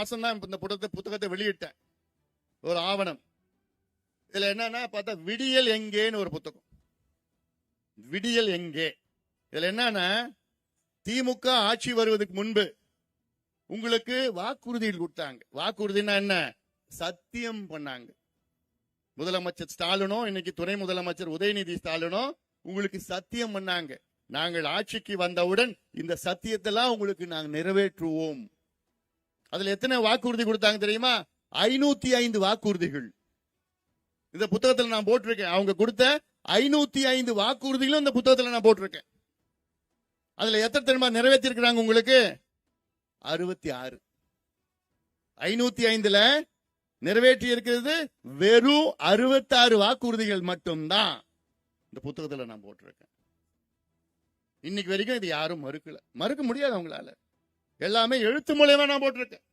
மாசம் தான் இந்த புத்தகத்தை புத்தகத்தை வெளியிட்டேன். ஒரு ஆவணம். இதுல என்னன்னா பார்த்தா விடியல் எங்கேன்னு ஒரு புத்தகம். விடியல் எங்கே? இதுல என்னன்னா திமுக ஆட்சி வருவதற்கு முன்பு உங்களுக்கு வாக்குறுதியில் கொடுத்தாங்க. வாக்குறுதினா என்ன? சத்தியம் பண்ணாங்க. முதலமைச்சர் ஸ்டாலினோ இன்னைக்கு துணை முதலமைச்சர் உதயநிதி ஸ்டாலினோ உங்களுக்கு சத்தியம் பண்ணாங்க. நாங்கள் ஆட்சிக்கு வந்தவுடன் இந்த சத்தியத்தெல்லாம் உங்களுக்கு நாங்கள் நிறைவேற்றுவோம். அதுல எத்தனை வாக்குறுதி கொடுத்தாங்க தெரியுமா? ஐநூத்தி ஐந்து வாக்குறுதிகள். இந்த புத்தகத்துல நான் போட்டிருக்கேன். அவங்க கொடுத்த ஐநூத்தி ஐந்து வாக்குறுதிகளும் இந்த புத்தகத்துல நான் போட்டிருக்கேன். அதுல எத்தனை தெரியுமா? நிறைவேற்றிருக்கிறாங்க உங்களுக்கு? அறுபத்தி ஆறு. ஐநூத்தி ஐந்துல நிறைவேற்றி இருக்கிறது வெறும் அறுபத்தாறு வாக்குறுதிகள் மட்டும்தான். இந்த புத்தகத்துல நான் போட்டிருக்கேன். இன்னைக்கு வரைக்கும் இது யாரும் மறுக்கல. மறுக்க முடியாது அவங்களால. எல்லாமே எழுத்து மூலியமா நான் போட்டிருக்கேன்.